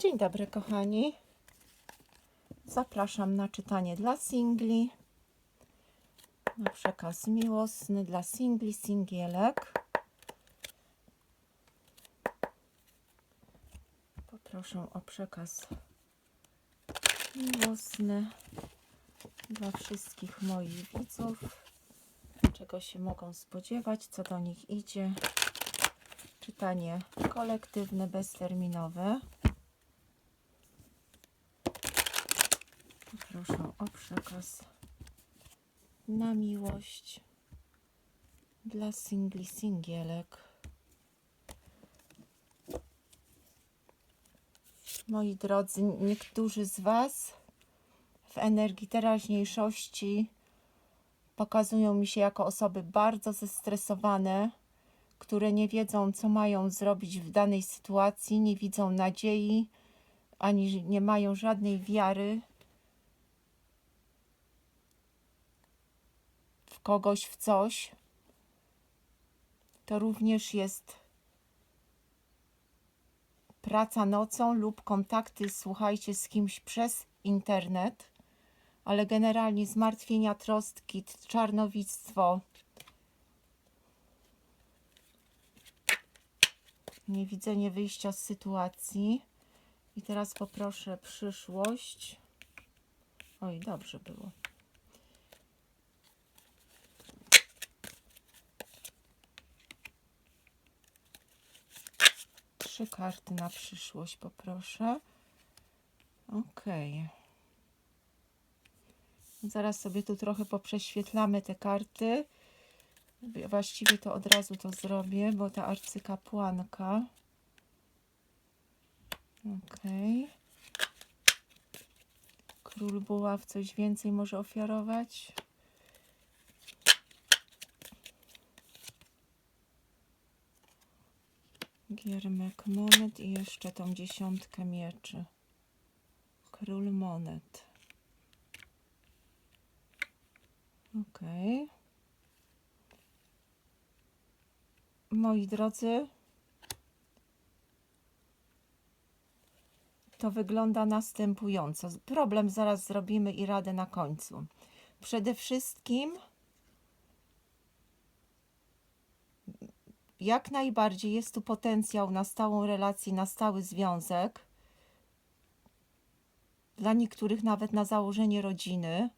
Dzień dobry, kochani. Zapraszam na czytanie dla singli. Na przekaz miłosny dla singli, singielek. Poproszę o przekaz miłosny dla wszystkich moich widzów. Czego się mogą spodziewać, co do nich idzie. Czytanie kolektywne, bezterminowe. Proszę o przekaz na miłość dla singli, singielek. Moi drodzy, niektórzy z Was w energii teraźniejszości pokazują mi się jako osoby bardzo zestresowane, które nie wiedzą, co mają zrobić w danej sytuacji, nie widzą nadziei, ani nie mają żadnej wiary kogoś, w coś. To również jest praca nocą lub kontakty, słuchajcie, z kimś przez internet, ale generalnie zmartwienia, trostki, czarnowictwo. Niewidzenie wyjścia z sytuacji. I teraz poproszę przyszłość. Oj, dobrze było. Trzy karty na przyszłość poproszę. Okej. Zaraz sobie tu trochę poprześwietlamy te karty. Właściwie to od razu to zrobię, bo ta arcykapłanka. Okej. Król buław coś więcej może ofiarować. Giermek monet i jeszcze tą dziesiątkę mieczy. Król monet. Okej. Moi drodzy, to wygląda następująco. Problem zaraz zrobimy i radę na końcu. Przede wszystkim jak najbardziej jest tu potencjał na stałą relację, na stały związek. Dla niektórych nawet na założenie rodziny.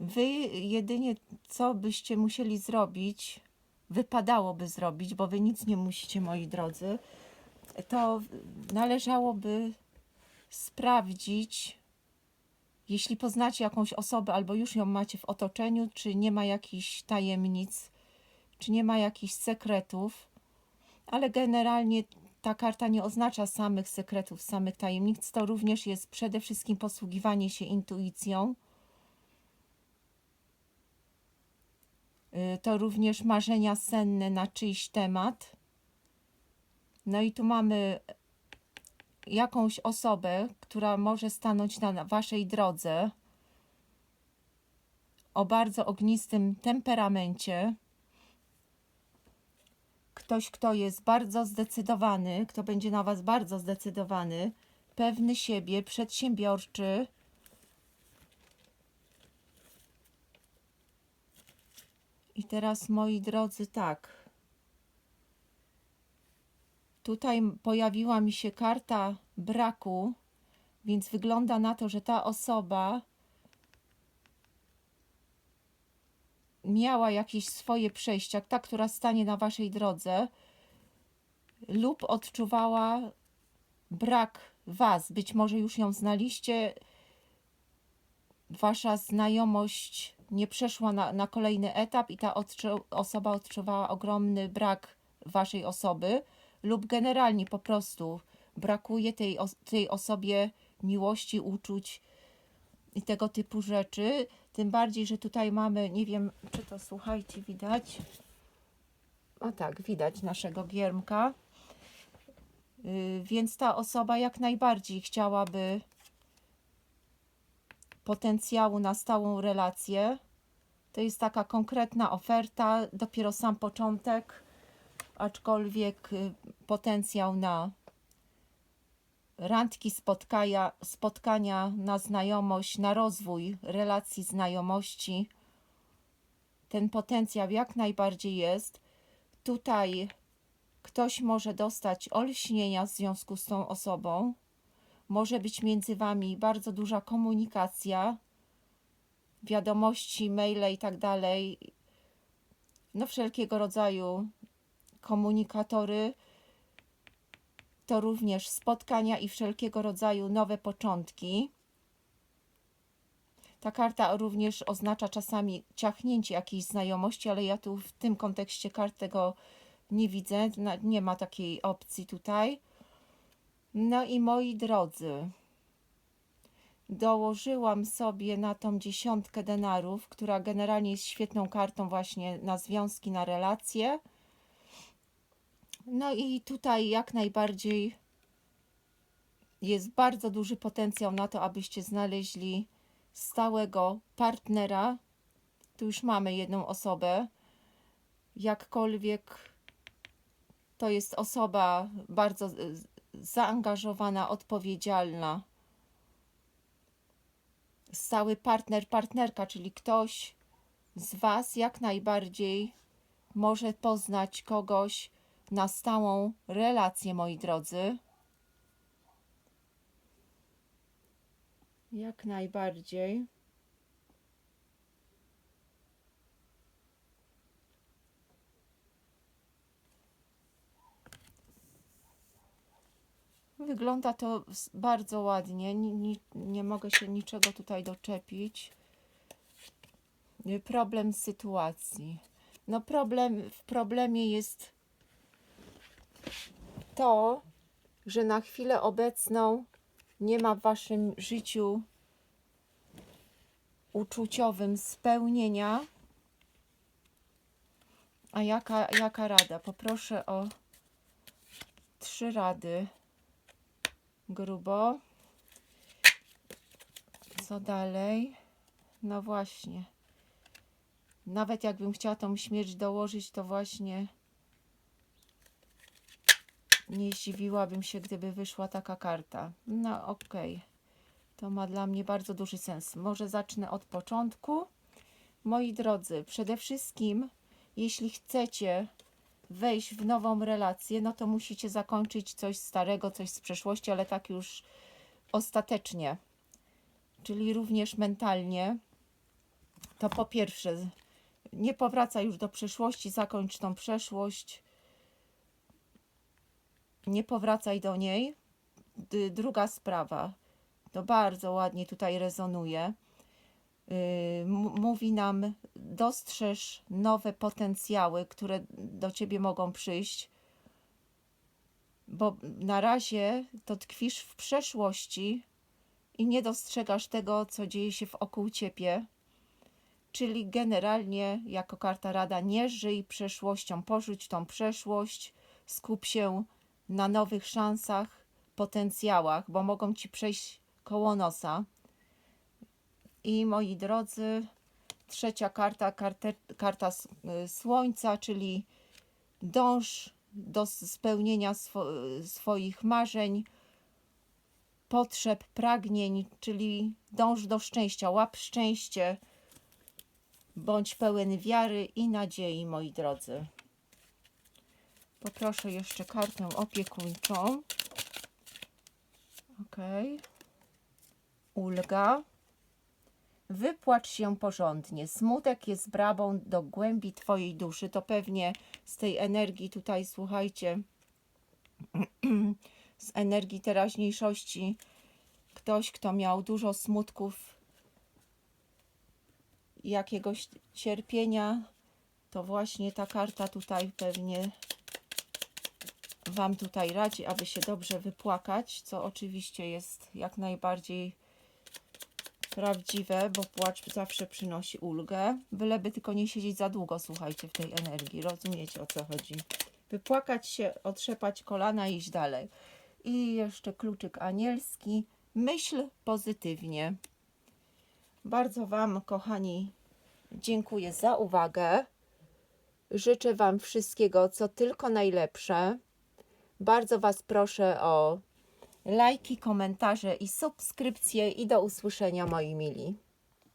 Wy jedynie co byście musieli zrobić, wypadałoby zrobić, bo wy nic nie musicie, moi drodzy, to należałoby sprawdzić, jeśli poznacie jakąś osobę albo już ją macie w otoczeniu, czy nie ma jakichś tajemnic, czy nie ma jakichś sekretów, ale generalnie ta karta nie oznacza samych sekretów, samych tajemnic, to również jest przede wszystkim posługiwanie się intuicją. Y, To również marzenia senne na czyjś temat. No i tu mamy jakąś osobę, która może stanąć na waszej drodze o bardzo ognistym temperamencie. Ktoś, kto jest bardzo zdecydowany, kto będzie na was bardzo zdecydowany, pewny siebie, przedsiębiorczy. I teraz, moi drodzy, tak. Tutaj pojawiła mi się karta braku, więc wygląda na to, że ta osoba miała jakieś swoje przejścia, ta, która stanie na waszej drodze, lub odczuwała brak was. Być może już ją znaliście, wasza znajomość nie przeszła na, na kolejny etap i ta odczu- osoba odczuwała ogromny brak waszej osoby, lub generalnie po prostu brakuje tej, tej osobie miłości, uczuć i tego typu rzeczy. Tym bardziej, że tutaj mamy, nie wiem, czy to słuchajcie, widać. A tak, widać naszego giermka. Yy, więc ta osoba jak najbardziej chciałaby potencjału na stałą relację. To jest taka konkretna oferta, dopiero sam początek, aczkolwiek y, potencjał na randki, spotkania, spotkania na znajomość, na rozwój relacji, znajomości. Ten potencjał jak najbardziej jest. Tutaj ktoś może dostać olśnienia w związku z tą osobą. Może być między wami bardzo duża komunikacja, wiadomości, maile i tak dalej. No, wszelkiego rodzaju komunikatory to również spotkania i wszelkiego rodzaju nowe początki. Ta karta również oznacza czasami ciachnięcie jakiejś znajomości, ale ja tu w tym kontekście kart tego nie widzę. Nie ma takiej opcji tutaj. No i moi drodzy, dołożyłam sobie na tą dziesiątkę denarów, która generalnie jest świetną kartą właśnie na związki, na relacje. No i tutaj jak najbardziej jest bardzo duży potencjał na to, abyście znaleźli stałego partnera. Tu już mamy jedną osobę. Jakkolwiek to jest osoba bardzo zaangażowana, odpowiedzialna. Stały partner, partnerka, czyli ktoś z Was jak najbardziej może poznać kogoś na stałą relację, moi drodzy. Jak najbardziej. Wygląda to bardzo ładnie. Nie, nie, nie mogę się niczego tutaj doczepić. Y, Problem sytuacji. No problem, w problemie jest to, że na chwilę obecną nie ma w waszym życiu uczuciowym spełnienia. A jaka, jaka rada? Poproszę o trzy rady. Grubo. Co dalej? No właśnie. Nawet jakbym chciała tą śmierć dołożyć, to właśnie nie zdziwiłabym się, gdyby wyszła taka karta. No okej. To ma dla mnie bardzo duży sens. Może zacznę od początku. Moi drodzy, przede wszystkim, jeśli chcecie wejść w nową relację, no to musicie zakończyć coś starego, coś z przeszłości, ale tak już ostatecznie. Czyli również mentalnie. To po pierwsze, nie powraca już do przeszłości, zakończ tą przeszłość. Nie powracaj do niej. Druga sprawa, to bardzo ładnie tutaj rezonuje. M- mówi nam, dostrzeż nowe potencjały, które do ciebie mogą przyjść, bo na razie to tkwisz w przeszłości i nie dostrzegasz tego, co dzieje się wokół ciebie. Czyli generalnie, jako karta rada, nie żyj przeszłością, porzuć tą przeszłość, skup się na nowych szansach, potencjałach, bo mogą ci przejść koło nosa. I moi drodzy, trzecia karta, karte, karta y, słońca, czyli dąż do spełnienia swo, swoich marzeń, potrzeb, pragnień, czyli dąż do szczęścia, łap szczęście, bądź pełen wiary i nadziei, moi drodzy. Poproszę jeszcze kartę opiekuńczą. Ok. Ulga. Wypłacz się porządnie. Smutek jest bramą do głębi Twojej duszy. To pewnie z tej energii tutaj, słuchajcie, z energii teraźniejszości, ktoś, kto miał dużo smutków, jakiegoś cierpienia, to właśnie ta karta tutaj pewnie Wam tutaj radzi, aby się dobrze wypłakać, co oczywiście jest jak najbardziej prawdziwe, bo płacz zawsze przynosi ulgę. Byleby tylko nie siedzieć za długo, słuchajcie, w tej energii. Rozumiecie o co chodzi. Wypłakać się, otrzepać kolana i iść dalej. I jeszcze kluczyk anielski. Myśl pozytywnie. Bardzo Wam, kochani, dziękuję za uwagę. Życzę Wam wszystkiego, co tylko najlepsze. Bardzo Was proszę o lajki, komentarze i subskrypcje i do usłyszenia moi mili.